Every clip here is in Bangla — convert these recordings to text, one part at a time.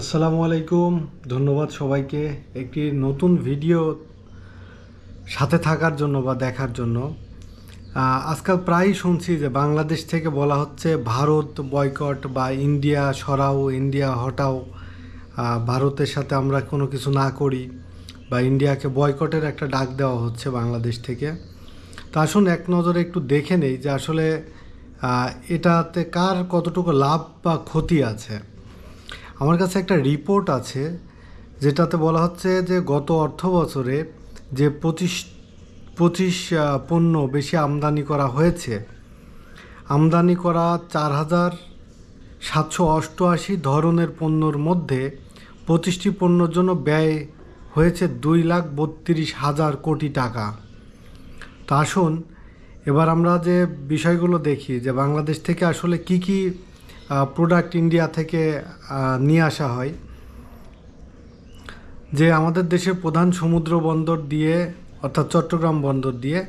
আসসালামু আলাইকুম। ধন্যবাদ সবাইকে একটি নতুন ভিডিও সাথে থাকার জন্য বা দেখার জন্য। আজকাল প্রায়ই শুনছি যে বাংলাদেশ থেকে বলা হচ্ছে ভারত বয়কট বা ইন্ডিয়া সরাও, ইন্ডিয়া হটাও ভারতের সাথে আমরা কোনো কিছু না করি বা ইন্ডিয়াকে বয়কটের একটা ডাক দেওয়া হচ্ছে বাংলাদেশ থেকে। তো আসুন এক নজরে একটু দেখে নেই যে আসলে এটাতে কার কতটুকু লাভ বা ক্ষতি আছে। আমার কাছে একটা রিপোর্ট আছে, যেটাতে বলা হচ্ছে যে গত অর্থ বছরে যে পঁচিশ পঁচিশ পণ্য বেশি আমদানি করা হয়েছে, আমদানি করা চার হাজার সাতশো অষ্টআশি ধরনের পণ্যর মধ্যে পঁচিশটি পণ্যর জন্য ব্যয় হয়েছে দুই লাখ বত্রিশ হাজার কোটি টাকা। তো আসুন, এবার আমরা যে বিষয়গুলো দেখি, যে বাংলাদেশ থেকে আসলে কি কি প্রোডাক্ট ইন্ডিয়া থেকে নিয়ে আসা হয়। যে আমাদের দেশের প্রধান সমুদ্র বন্দর দিয়ে, অর্থাৎ চট্টগ্রাম বন্দর দিয়ে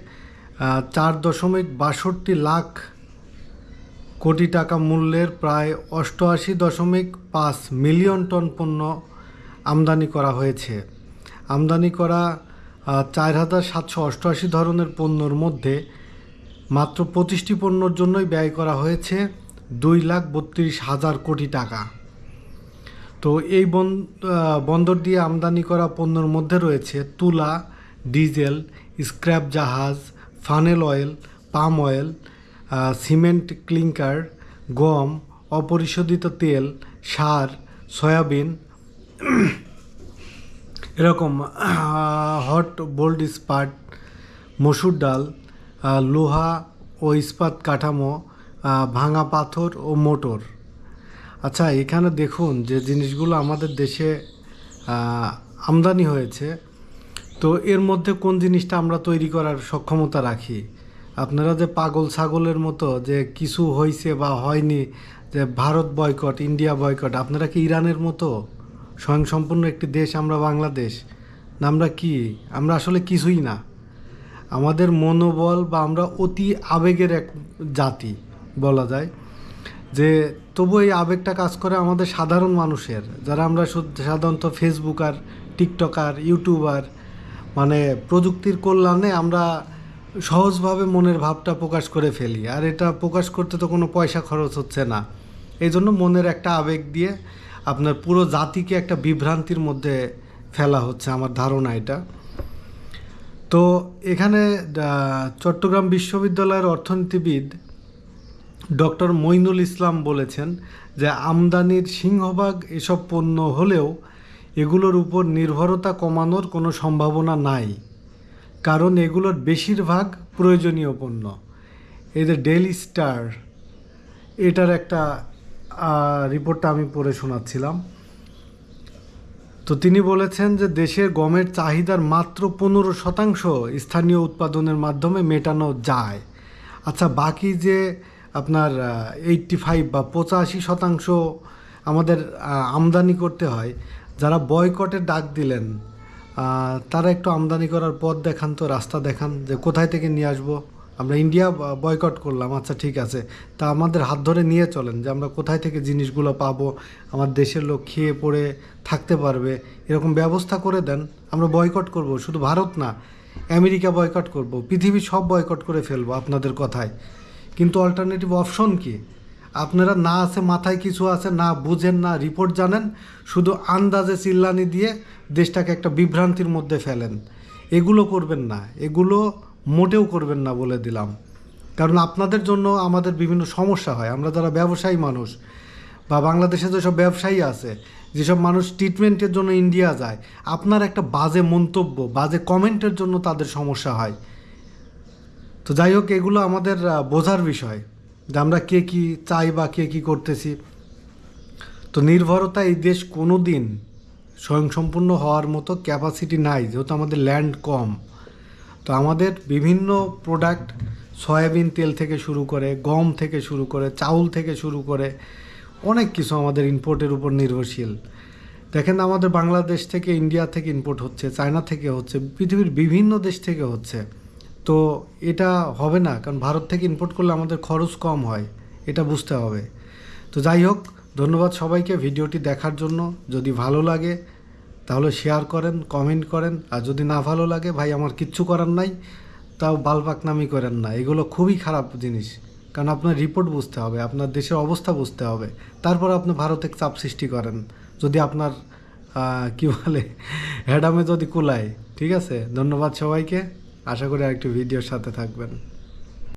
চার দশমিক বাষট্টি লাখ কোটি টাকা মূল্যের প্রায় অষ্টআশি দশমিক পাঁচ মিলিয়ন টন পণ্য আমদানি করা হয়েছে। আমদানি করা চার হাজার সাতশো অষ্টআশি ধরনের পণ্যর মধ্যে মাত্র পঁচিশটি পণ্যর জন্যই ব্যয় করা হয়েছে। দুই লাখ বত্রিশ হাজার কোটি টাকা। তো এই বন- বন্দর দিয়ে আমদানি করা পণ্যের মধ্যে রয়েছে তুলা, ডিজেল, স্ক্র্যাপ জাহাজ, furnace oil, palm oil cement clinker, গম, অপরিশোধিত তেল, সার, সয়াবিন, এরকম হট বোল্ড ইস্পাট মসুর ডাল লোহা ও ইস্পাত কাঠামো ভাঙা পাথর ও মোটর। আচ্ছা এখানে দেখুন যে জিনিসগুলো আমাদের দেশে আমদানি হয়েছে। তো এর মধ্যে কোন জিনিসটা আমরা তৈরি করার সক্ষমতা রাখি? আপনারা যে পাগল ছাগলের মতো যে কিছু হয়েছে বা হয়নি, যে ভারত বয়কট, ইন্ডিয়া বয়কট, আপনারা কি ইরানের মতো? স্বয়ংসম্পূর্ণ একটি দেশ আমরা বাংলাদেশ। না আমরা কি? আমরা আসলে কিছুই না। আমাদের মনোবল বা আমরা অতি আবেগের এক জাতি। বলা যায়, যে তবু এই আবেগটা কাজ করে আমাদের সাধারণ মানুষের, যারা আমরা সাধারণত ফেসবুক আর টিকটকার ইউটিউবার মানে প্রযুক্তির কল্যাণে আমরা সহজভাবে মনের ভাবটা প্রকাশ করে ফেলি। আর এটা প্রকাশ করতে তো কোনো পয়সা খরচ হচ্ছে না। এই জন্য মনের একটা আবেগ দিয়ে আপনার পুরো জাতিকে একটা বিভ্রান্তির মধ্যে ফেলা হচ্ছে আমার ধারণা এটা। তো এখানে চট্টগ্রাম বিশ্ববিদ্যালয়ের অর্থনীতিবিদ ডক্টর মইনুল ইসলাম বলেছেন যে আমদানির সিংহভাগ এসব পণ্য হলেও এগুলোর উপর নির্ভরতা কমানোর কোনো সম্ভাবনা নাই, কারণ এগুলোর বেশিরভাগ প্রয়োজনীয় পণ্য। এই যে ডেইলি স্টার, এটার একটা রিপোর্টটা আমি পড়ে শোনাচ্ছিলাম। তো তিনি বলেছেন যে দেশের গমের চাহিদার মাত্র পনেরো শতাংশ স্থানীয় উৎপাদনের মাধ্যমে মেটানো যায়। আচ্ছা বাকি যে আপনার এইটটি ফাইভ বা পঁচাশি শতাংশ আমাদের আমদানি করতে হয়। যারা বয়কটের ডাক দিলেন তারা একটু আমদানি করার পথ দেখান তো, রাস্তা দেখান যে কোথায় থেকে নিয়ে আসব। আমরা ইন্ডিয়া বয়কট করলাম আচ্ছা ঠিক আছে। তা আমাদের হাত ধরে নিয়ে চলেন যে আমরা কোথায় থেকে জিনিসগুলো পাবো, আমার দেশের লোক খেয়ে পড়ে থাকতে পারবে। এরকম ব্যবস্থা করে দেন, আমরা বয়কট করব। শুধু ভারত না, আমেরিকা বয়কট করব। পৃথিবী সব বয়কট করে ফেলব আপনাদের কথায়। কিন্তু অল্টারনেটিভ অপশন কি? আপনারা না আছে, মাথায় কিছু আছে, না বুঝেন, না রিপোর্ট জানেন, শুধু আন্দাজে চিল্লানি দিয়ে দেশটাকে একটা বিভ্রান্তির মধ্যে ফেলেন। এগুলো করবেন না, এগুলো মোটেও করবেন না বলে দিলাম। কারণ আপনাদের জন্য আমাদের বিভিন্ন সমস্যা হয়। আমরা যারা ব্যবসায়ী মানুষ বা বাংলাদেশে যেসব ব্যবসায়ী আছে, যেসব মানুষ ট্রিটমেন্টের জন্য ইন্ডিয়া যায়, আপনার একটা বাজে মন্তব্য, বাজে কমেন্টের জন্য তাদের সমস্যা হয়। তো যাই হোক, এগুলো আমাদের বোঝার বিষয় যে আমরা কে কী চাই বা কে কী করতেছি। তো নির্ভরতা এই দেশ কোনো দিন স্বয়ংসম্পূর্ণ হওয়ার মতো ক্যাপাসিটি নাই, যেহেতু আমাদের ল্যান্ড কম। তো আমাদের বিভিন্ন প্রোডাক্ট সয়াবিন তেল থেকে শুরু করে, গম থেকে শুরু করে, চাউল থেকে শুরু করে, অনেক কিছু আমাদের ইম্পোর্টের উপর নির্ভরশীল। দেখেন আমাদের বাংলাদেশ থেকে ইন্ডিয়া থেকে ইম্পোর্ট হচ্ছে চায়না থেকে হচ্ছে, পৃথিবীর বিভিন্ন দেশ থেকে হচ্ছে। তো এটা হবে না, কারণ ভারত থেকে ইম্পোর্ট করলে আমাদের খরচ কম হয়, এটা বুঝতে হবে। তো যাই হোক, ধন্যবাদ সবাইকে ভিডিওটি দেখার জন্য। যদি ভালো লাগে, তাহলে শেয়ার করেন কমেন্ট করেন। আর যদি না ভালো লাগে, ভাই, আমার কিচ্ছু করার নাই, তাও বালপাকনামি করেন না। এগুলো খুবই খারাপ জিনিস, কারণ আপনার রিপোর্ট বুঝতে হবে, আপনার দেশের অবস্থা বুঝতে হবে। তারপর আপনি ভারতে চাপ সৃষ্টি করেন, যদি আপনার কি বলে হ্যাডামে যদি কুলায়, ঠিক আছে? ধন্যবাদ সবাইকে। আশা করি আরেকটি ভিডিওর সাথে থাকবেন।